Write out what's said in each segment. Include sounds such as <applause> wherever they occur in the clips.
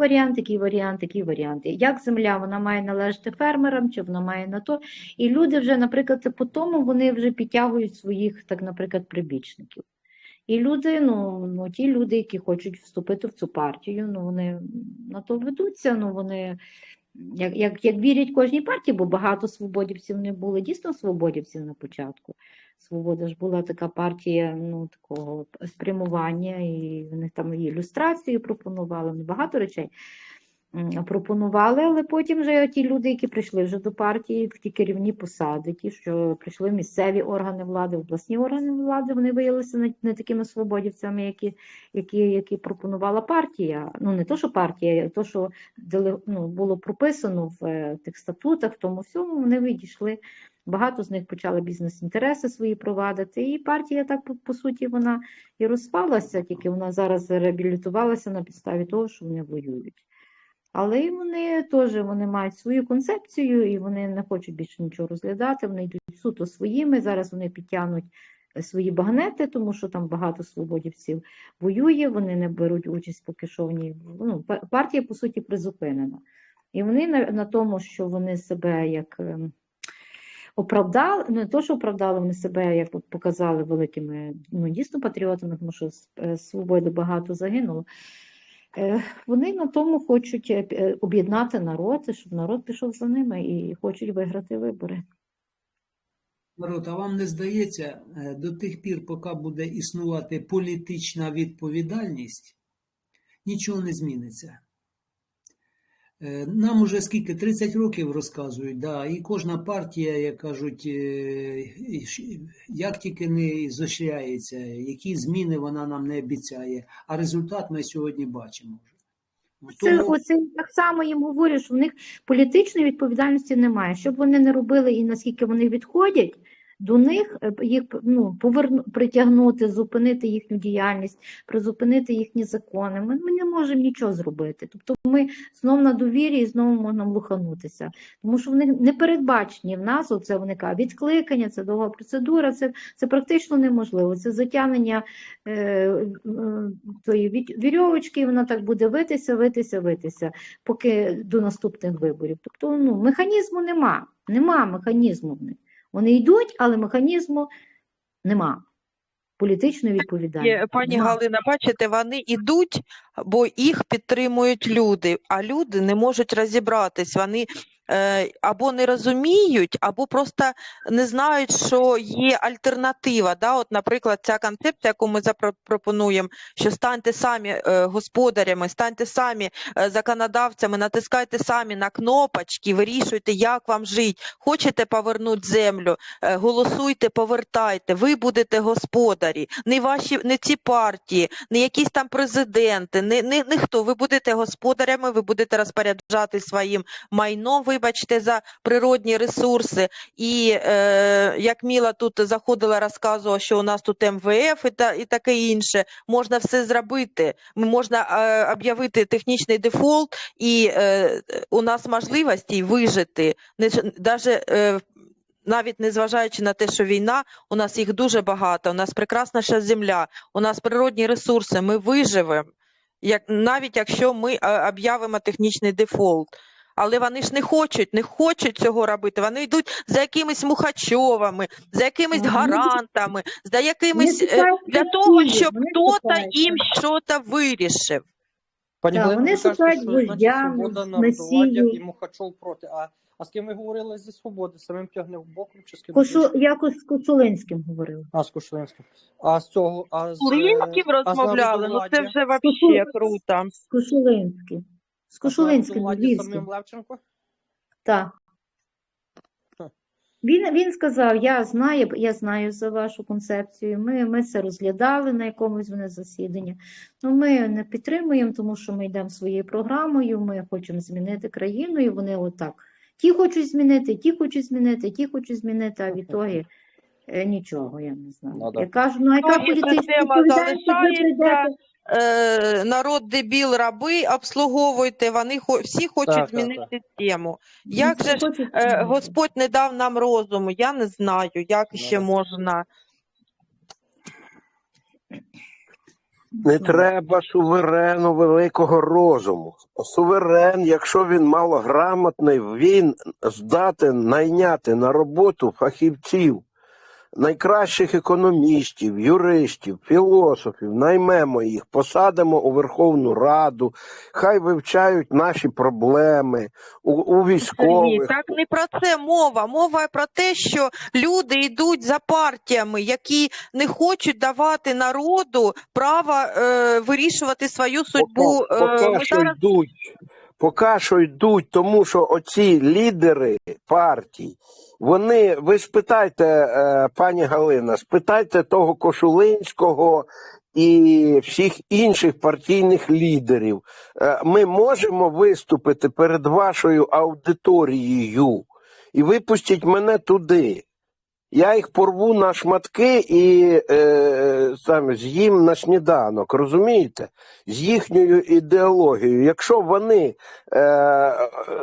варіант, який варіант, який варіант. Як земля вона має належати фермерам, чи вона має на то. І люди вже, наприклад, це по тому вони вже підтягують своїх, так, наприклад, прибічників. І люди, ну, ну ті люди, які хочуть вступити в цю партію, ну вони на то ведуться, ну вони як, як, як вірять кожній партії, бо багато свободівців не було, дійсно свободівців на початку. Свобода ж була така партія ну, такого спрямування, і вони там і ілюстрації пропонували, ну, багато речей пропонували, але потім вже ті люди, які прийшли вже до партії, в ті керівні посади, ті, що прийшли в місцеві органи влади, обласні органи влади, вони виявилися не, такими свободівцями, які, які, які пропонувала партія. Ну не то, що партія, а то, що ну, було прописано в е, тих статутах, в тому всьому, вони відійшли. Багато з них почали бізнес-інтереси свої провадити, і партія так по, по суті вона і розпалася, тільки вона зараз реабілітувалася на підставі того, що вони воюють. Але і вони теж вони мають свою концепцію, і вони не хочуть більше нічого розглядати. Вони йдуть суто своїми. Зараз вони підтягнуть е, свої багнети, тому що там багато свободівців воює. Вони не беруть участь поки що в ній. Ну, партія по суті призупинена. І вони на, на тому, що вони себе як ем, оправдали, не то, що оправдали, вони себе як показали великими ну, дійсно патріотами, тому що е, свободи багато загинуло. Е, Вони на тому хочуть е, е, об'єднати народ, щоб народ пішов за ними і хочуть виграти вибори. Народ, а вам не здається, до тих пір, поки буде існувати політична відповідальність, нічого не зміниться. Е, Нам уже скільки 30 років розказують, да, і кожна партія, як кажуть, е, як тільки не зощряється, які зміни вона нам не обіцяє. А результат ми сьогодні бачимо. Це, Тому оце так само їм говорю, що в них політичної відповідальності немає. Щоб вони не робили і наскільки вони відходять, до них е, їх ну, поверну, притягнути, зупинити їхню діяльність, призупинити їхні закони. Ми, ми не можемо нічого зробити. Тобто ми знов на довірі і знову можемо луханутися. Тому що вони не передбачені в нас, оце вони кажуть, відкликання, це довга процедура, це, це практично неможливо. Це затягнення е, е, тої ві- вірьовочки, вона так буде витися, витися, витися, поки до наступних виборів. Тобто ну, механізму нема. Нема механізму в них. Вони йдуть, але механізму нема. Політичної відповідальності. Пані нема. Галина, бачите, вони йдуть, бо їх підтримують люди, а люди не можуть розібратись. Вони або не розуміють, або просто не знають, що є альтернатива. Да? От, наприклад, ця концепція, яку ми запропонуємо, що станьте самі е, господарями, станьте самі е, законодавцями, натискайте самі на кнопочки, вирішуйте, як вам жити. Хочете повернути землю, е, голосуйте, повертайте, ви будете господарі, не ваші, не ці партії, не якісь там президенти, не, не, не хто. Ви будете господарями, ви будете розпоряджати своїм майном, вибачте, за природні ресурси. І е, як Міла тут заходила, розказувала, що у нас тут МВФ і, та, і таке інше, можна все зробити. Можна е, об'явити технічний дефолт, і е, у нас можливості вижити. Не, даже, е, навіть незважаючи на те, що війна, у нас їх дуже багато, у нас прекрасна ще земля, у нас природні ресурси, ми виживемо, як, навіть якщо ми е, об'явимо технічний дефолт. Але вони ж не хочуть, не хочуть цього робити. Вони йдуть за якимись мухачовами, за якимись гарантами, за якимись е, для того, щоб хтось їм щось вирішив. Пані Так, Галина, вони шукають що значить свобода народу, месію. і Мухачов проти. А, а з ким ви говорили зі свободи? Самим тягнев боком чи з ким? Кошу, якось з Косулинським говорили. А, з Кушелинським. А з цього, а з... З Линським а з розмовляли, ну це вже взагалі круто. З Кошулинським. З Кошулинським, народовладдя Левченко? Так. Він, він сказав: я знаю, я знаю за вашу концепцію. Ми, ми це розглядали на якомусь вони засіданні. Ну, ми не підтримуємо, тому що ми йдемо своєю програмою, ми хочемо змінити країну, і вони отак. Ті хочуть змінити, ті хочуть змінити, ті хочуть змінити, а відтоді е, нічого, я не знаю. Ну. Я кажу, ну а яка політична відповідальність, як ви прийдете? Е, народ дебіл, раби, обслуговуйте, вони хо- всі хочуть Так, змінити так. систему. Як Всі же ж е. Господь не дав нам розуму, я не знаю, як Ну, ще можна. Не треба суверену великого розуму. Суверен, якщо він малограмотний, він здатен найняти на роботу фахівців, найкращих економістів, юристів, філософів, наймемо їх, посадимо у Верховну Раду, хай вивчають наші проблеми у, у військових. так не про це мова. Мова про те, що люди йдуть за партіями, які не хочуть давати народу право е, вирішувати свою судьбу. Е, поки ми що зараз йдуть, поки що йдуть, тому що оці лідери партій, вони, ви спитайте, е, пані Галина, спитайте того Кошулинського і всіх інших партійних лідерів. Е, Ми можемо виступити перед вашою аудиторією і випустіть мене туди. Я їх порву на шматки і е, саме з'їм на сніданок, розумієте? З їхньою ідеологією. Якщо вони, е,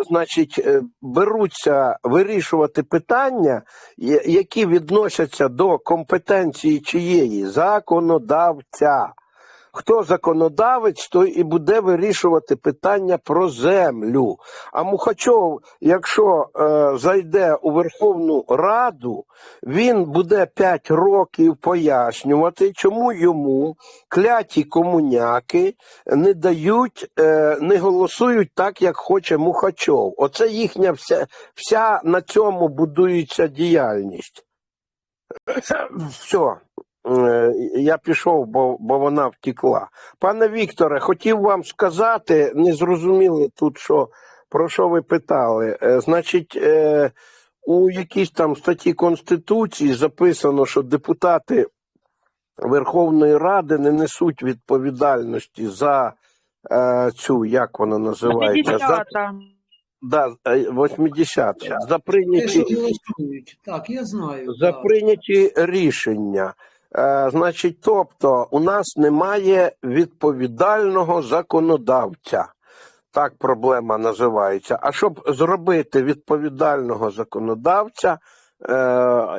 значить, е, беруться вирішувати питання, які відносяться до компетенції чиєї законодавця. Хто законодавець, той і буде вирішувати питання про землю. А Мухачов, якщо е, зайде у Верховну Раду, він буде 5 років пояснювати, чому йому кляті комуняки не дають, е, не голосують так, як хоче Мухачов. Оце їхня вся, вся на цьому будується діяльність. Все. Е, Я пішов, бо, бо вона втекла. Пане Вікторе, хотів вам сказати, не зрозуміли тут, що, про що ви питали. Е, Значить, е, у якійсь там статті Конституції записано, що депутати Верховної Ради не несуть відповідальності за цю, як вона називається, за, 50-та. да, 80 за прийняті. Так, я знаю. за так. прийняті рішення. Е, значить, тобто, у нас немає відповідального законодавця. Так проблема називається. А щоб зробити відповідального законодавця, е,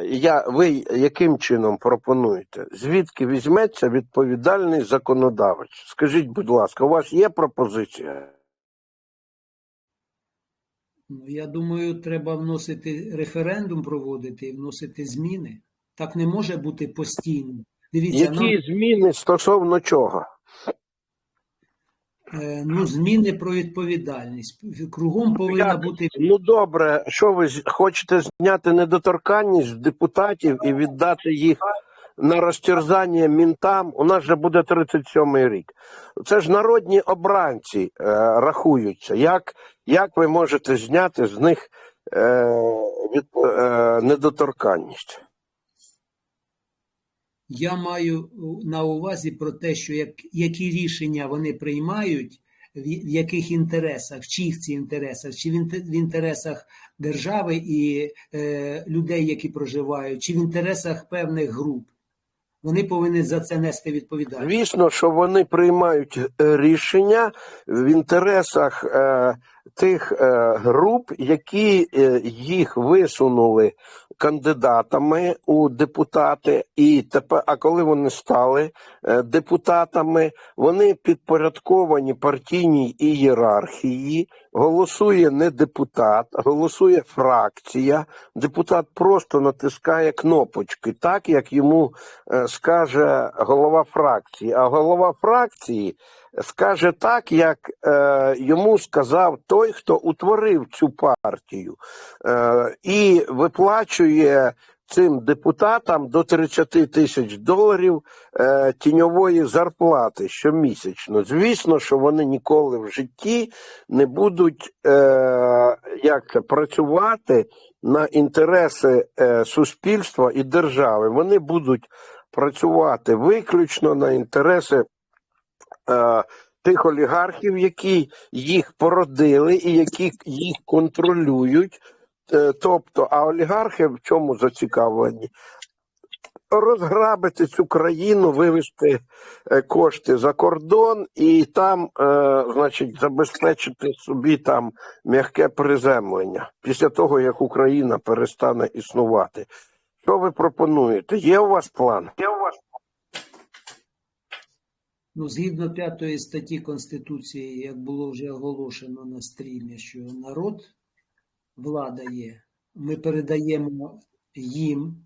я, ви яким чином пропонуєте? Звідки візьметься відповідальний законодавець? Скажіть, будь ласка, у вас є пропозиція? Ну, я думаю, треба вносити референдум проводити і вносити зміни. Так не може бути постійно. Дивіться, нам, Які зміни стосовно чого? е, ну, зміни про відповідальність. Кругом повинна Як? бути Ну добре, що ви хочете зняти недоторканність депутатів і віддати їх на розтерзання мінтам? У нас же буде 37-й рік. Це ж народні обранці е, рахуються. Як, як ви можете зняти з них е, від, е, недоторканність? Я маю на увазі про те, що як, які рішення вони приймають, в яких інтересах, в чиїх ці інтересах, чи в інтересах держави і е, людей, які проживають, чи в інтересах певних груп. Вони повинні за це нести відповідальність. Звісно, що вони приймають е, рішення в інтересах е, тих е, груп, які е, їх висунули кандидатами у депутати, і тепер, а коли вони стали е, депутатами, вони підпорядковані партійній ієрархії. Голосує не депутат, голосує фракція. Депутат просто натискає кнопочки, так як йому скаже голова фракції. А голова фракції скаже так, як е, йому сказав той, хто утворив цю партію, е, і виплачує цим депутатам до 30 тисяч доларів е, тіньової зарплати щомісячно. Звісно, що вони ніколи в житті не будуть е, як працювати на інтереси е, суспільства і держави. Вони будуть працювати виключно на інтереси е, тих олігархів, які їх породили і які їх контролюють. Е, тобто, а олігархи в чому зацікавлені? Розграбити цю країну, вивести е, кошти за кордон і там, значить, забезпечити собі там м'яке приземлення після того, як Україна перестане існувати. Що ви пропонуєте? Є у вас план? Є у вас Ну, згідно п'ятої статті Конституції, як було вже оголошено на стрімі, що народ, влада є, ми передаємо їм.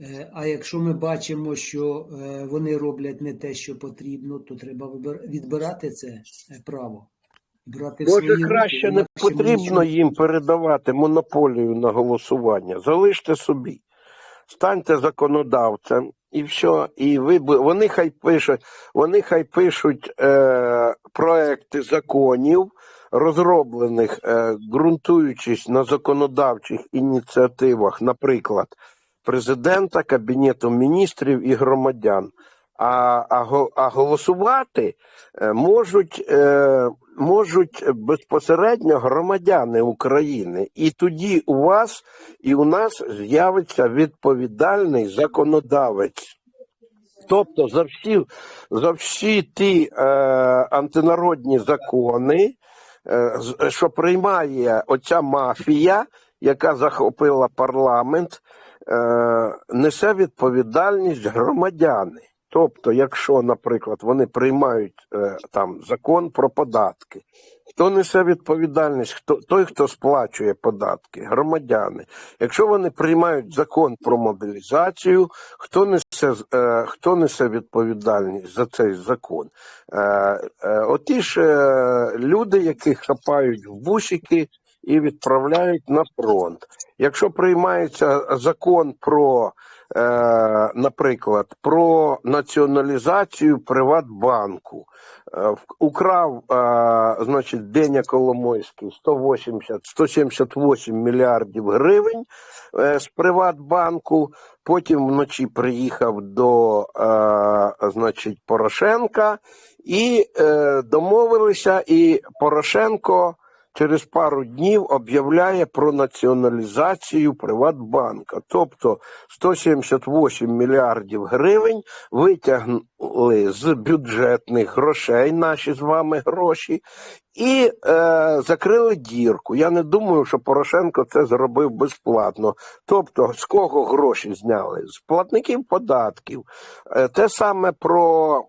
Е, А якщо ми бачимо, що е, вони роблять не те, що потрібно, то треба відбирати це е, право. Брати Може, свої краще руки, не потрібно їм передавати монополію на голосування. Залиште собі, станьте законодавцем і все. І ви вони хай пишуть, вони хай пишуть е, проекти законів, розроблених, е, ґрунтуючись на законодавчих ініціативах, наприклад, президента, кабінету міністрів і громадян. А, а, а голосувати е, можуть, е, можуть безпосередньо громадяни України. І тоді у вас і у нас з'явиться відповідальний законодавець. Тобто за всі, за всі ті е, антинародні закони, е, що приймає оця мафія, яка захопила парламент, е, несе відповідальність громадяни. Тобто, якщо, наприклад, вони приймають е, там закон про податки, хто несе відповідальність? Хто той, хто сплачує податки, громадяни. Якщо вони приймають закон про мобілізацію, хто несе е, хто несе відповідальність за цей закон? Е, е, оті ж е, люди, які хапають в бусики і відправляють на фронт. Якщо приймається закон про, наприклад, про націоналізацію Приватбанку, е, украв, е, значить, Деня Коломойський 180, 178 мільярдів гривень е, з Приватбанку, потім вночі приїхав до, е, значить, Порошенка і е, домовилися, і Порошенко через пару днів об'являє про націоналізацію Приватбанка. Тобто 178 мільярдів гривень витягнули з бюджетних грошей, наші з вами гроші, і е, закрили дірку. Я не думаю, що Порошенко це зробив безплатно. Тобто, з кого гроші зняли? З платників податків. Е, те саме про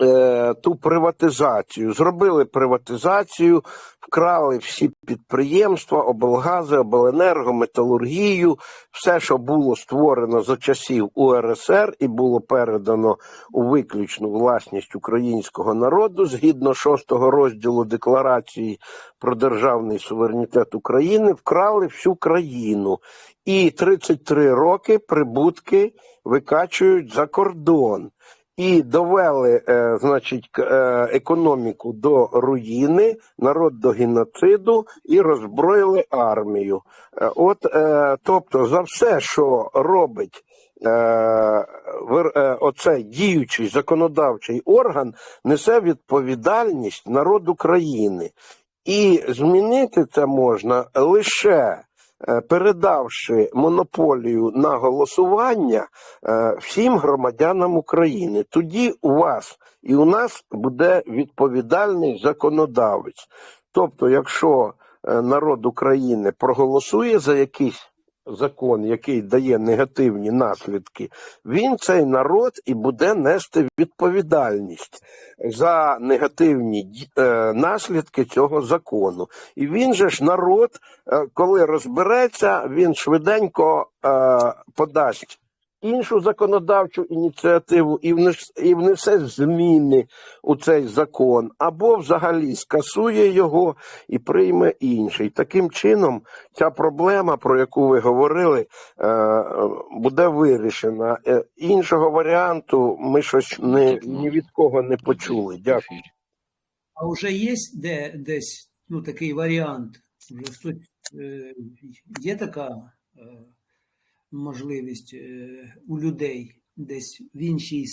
е, ту приватизацію. Зробили приватизацію, вкрали всі підприємства, облгази, обленерго, металургію, все, що було створено за часів УРСР і було передано у виключну власність українського народу згідно шостого розділу Декларації про державний суверенітет України, вкрали всю країну. І 33 роки прибутки викачують за кордон і довели, е, значить, е, економіку до руїни, народ до геноциду і роззброїли армію. Е, От, е, тобто, за все, що робить е, е, оцей діючий законодавчий орган, несе відповідальність народ України. І змінити це можна лише передавши монополію на голосування е, всім громадянам України. Тоді у вас і у нас буде відповідальний законодавець. Тобто, якщо е, народ України проголосує за якийсь закон, який дає негативні наслідки, він цей народ і буде нести відповідальність за негативні е, наслідки цього закону. І він же ж народ, е, коли розбереться, він швиденько е, подасть іншу законодавчу ініціативу і внес, і внесе зміни у цей закон, або взагалі скасує його і прийме інший. Таким чином, ця проблема, про яку ви говорили, е, буде вирішена. Е, Іншого варіанту ми щось не, ні від кого не почули. Дякую. А вже є де, десь ну, такий варіант? Вже хтось, е, є така можливість е, у людей десь в іншій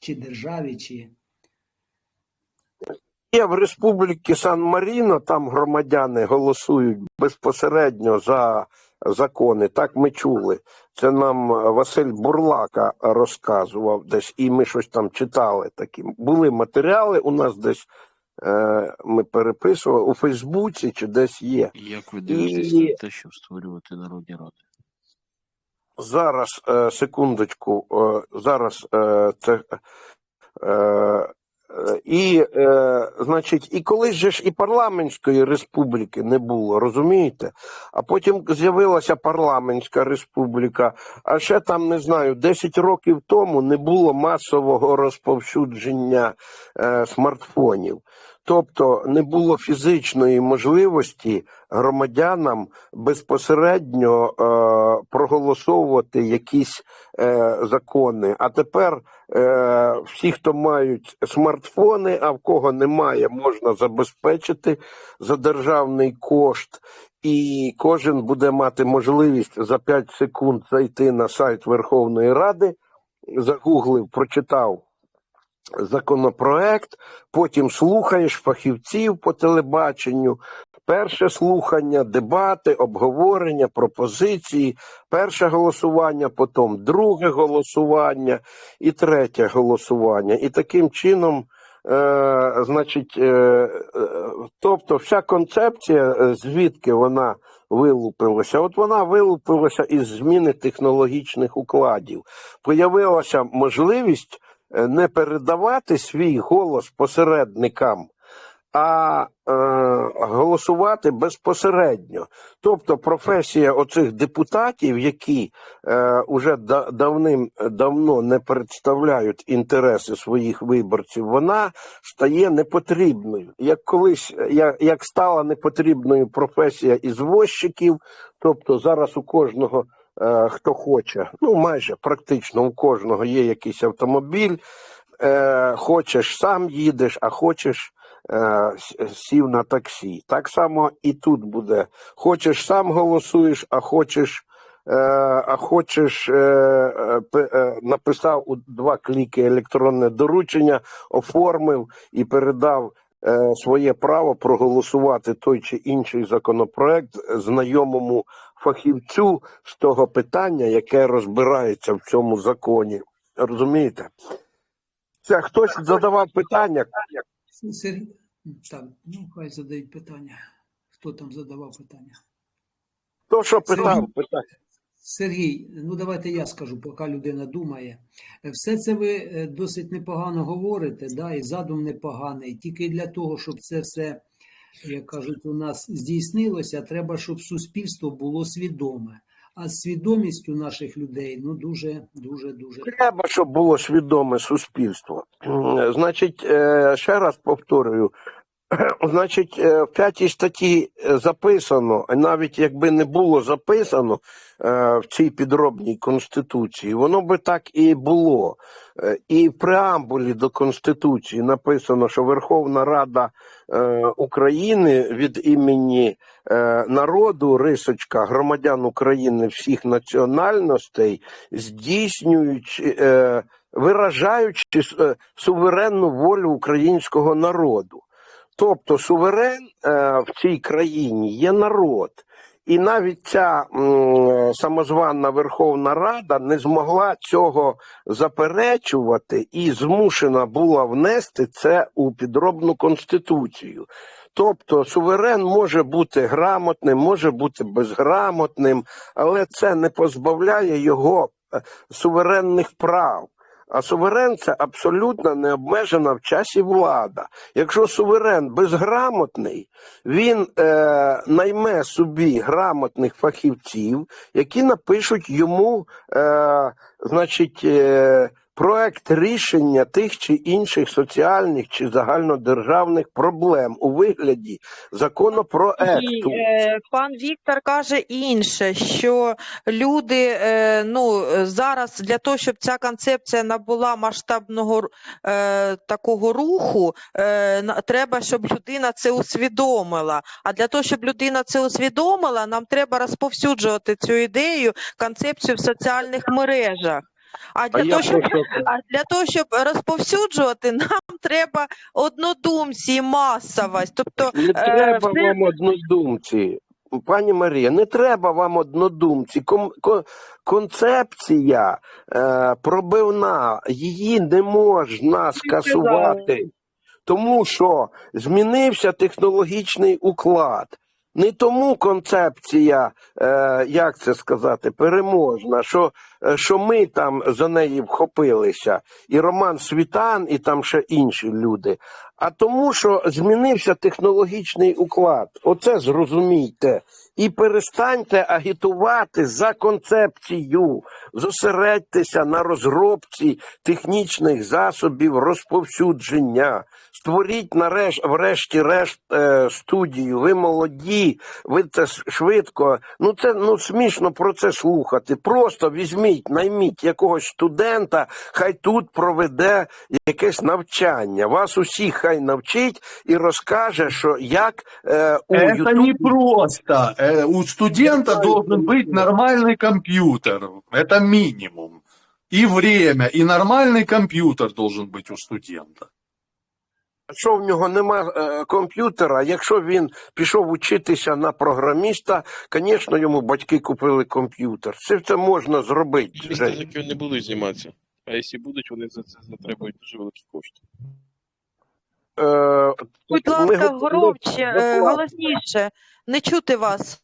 чи державі, чи Є в Республіці Сан-Маріно, там громадяни голосують безпосередньо за закони. Так ми чули. Це нам Василь Бурлака розказував десь, і ми щось там читали. Такі. Були матеріали у нас десь. е, Ми переписували у Фейсбуці чи десь є. Як ви дивитесь І- на те, щоб створювати народні ради? Зараз, е, секундочку, е, зараз е, це і, значить, і колись же ж і парламентської республіки не було, розумієте? А потім з'явилася парламентська республіка, а ще там, не знаю, 10 років тому не було масового розповсюдження смартфонів. Тобто не було фізичної можливості громадянам безпосередньо е, проголосовувати якісь е, закони. А тепер е, всі, хто мають смартфони, а в кого немає, можна забезпечити за державний кошт. І кожен буде мати можливість за 5 секунд зайти на сайт Верховної Ради, загуглив, прочитав законопроект, потім слухаєш фахівців по телебаченню. Перше слухання, дебати, обговорення, пропозиції, перше голосування, потім друге голосування і третє голосування. І таким чином, е, значить, е, е, тобто вся концепція, е, звідки вона вилупилася, от вона вилупилася із зміни технологічних укладів. Появилася можливість не передавати свій голос посередникам, а е, голосувати безпосередньо. Тобто професія оцих депутатів, які е, уже да, давним давно не представляють інтереси своїх виборців, вона стає непотрібною. Як колись як, як стала непотрібною професія ізвозчиків, тобто зараз у кожного. Е, Хто хоче, ну майже практично у кожного є якийсь автомобіль, е, хочеш сам їдеш, а хочеш е, сів на таксі. Так само і тут буде. Хочеш сам голосуєш, а хочеш, е, а хочеш е, е, написав у два кліки електронне доручення, оформив і передав. Е, Своє право проголосувати той чи інший законопроект знайомому фахівцю з того питання, яке розбирається в цьому законі. Розумієте? Це хтось задавав питання. Так, ну хай задають питання. Хто там задавав питання? Хто що питав? Питання. Сергій, ну давайте я скажу, поки людина думає. Все це ви е, досить непогано говорите, да, і задум непоганий. Тільки для того, щоб це все, як кажуть, у нас здійснилося, треба, щоб суспільство було свідоме. А з свідомістю наших людей ну дуже, дуже, дуже. Треба, щоб було свідоме суспільство. Значить, е, ще раз повторюю. Значить, е, в п'ятій статті е, записано, а навіть якби не було записано е, в цій підробній конституції, воно би так і було. Е, І в преамбулі до конституції написано, що Верховна Рада е, України від імені е, народу, рисочка, громадян України всіх національностей, здійснюючи, е, виражаючи е, суверенну волю українського народу. Тобто суверен е, в цій країні є народ. І навіть ця м, самозвана Верховна Рада не змогла цього заперечувати і змушена була внести це у підробну конституцію. Тобто суверен може бути грамотним, може бути безграмотним, але це не позбавляє його е, суверенних прав. А суверен це абсолютно необмежена в часі влада. Якщо суверен безграмотний, він е, найме собі грамотних фахівців, які напишуть йому, е, значить, е, проект рішення тих чи інших соціальних чи загальнодержавних проблем у вигляді законопроекту. е, пан Віктор каже інше, що люди е, ну, зараз для того, щоб ця концепція набула масштабного е, такого руху, треба, щоб людина це усвідомила. А для того, щоб людина це усвідомила, нам треба розповсюджувати цю ідею, концепцію в соціальних мережах. А А для я того, щоб просто <laughs> а для того, щоб розповсюджувати, <laughs> нам треба однодумці і масовість. Тобто Не е, треба все вам однодумці. Пані Марія, не треба вам однодумці. Кон- концепція е, пробивна, її не можна скасувати, тому що змінився технологічний уклад. Не тому концепція, е, як це сказати, переможна, що, е, що ми там за неї вхопилися, і Роман Світан, і там ще інші люди, а тому, що змінився технологічний уклад. Оце зрозумійте. І перестаньте агітувати за концепцію, зосередьтеся на розробці технічних засобів розповсюдження. Створіть нареш, врешті-решт е, студію. Ви молоді, ви це швидко. Ну це ну смішно про це слухати. Просто візьміть, найміть якогось студента, хай тут проведе якесь навчання. Вас усіх хай навчить і розкаже, що як е, у Это Ютубі не просто. Э, У студента Я должен знаю, быть нормальный компьютер. Это минимум. И время, и нормальный компьютер должен быть у студента. Якщо в нього нема е, комп'ютера, якщо він пішов учитися на програміста, звісно, йому батьки купили комп'ютер. Це, це можна зробити. Міста Жень. таки не будуть займатися. А якщо будуть, вони за це затребують дуже великі кошти. Е, Будь ласка, громче, е, голосніше. Не чути вас.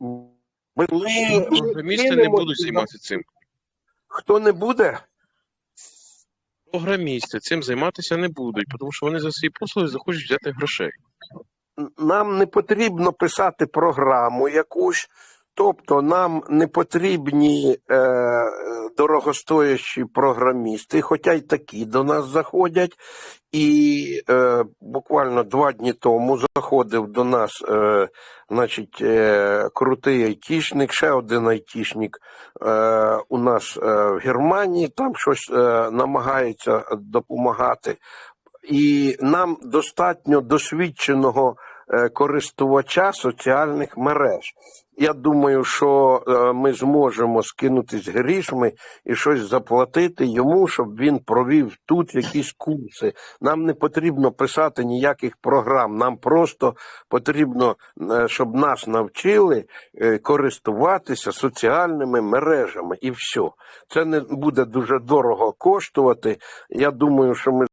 Ми, ми, Програмісти не будуть займатися цим. Хто не буде? Програмісти цим займатися не будуть, тому що вони за свої послуги захочуть взяти грошей. Нам не потрібно писати програму якусь, тобто нам не потрібні е, дорогостоящі програмісти, хоча й такі до нас заходять. І е, буквально два дні тому заходив до нас е, значить, е, крутий айтішник, ще один айтішник е, у нас е, в Германії, там щось е, намагається допомагати. І нам достатньо досвідченого користувача соціальних мереж. Я думаю, що е, ми зможемо скинутись грішми і щось заплатити йому, щоб він провів тут якісь курси. Нам не потрібно писати ніяких програм. Нам просто потрібно, е, щоб нас навчили е, користуватися соціальними мережами, і все. Це не буде дуже дорого коштувати. Я думаю, що ми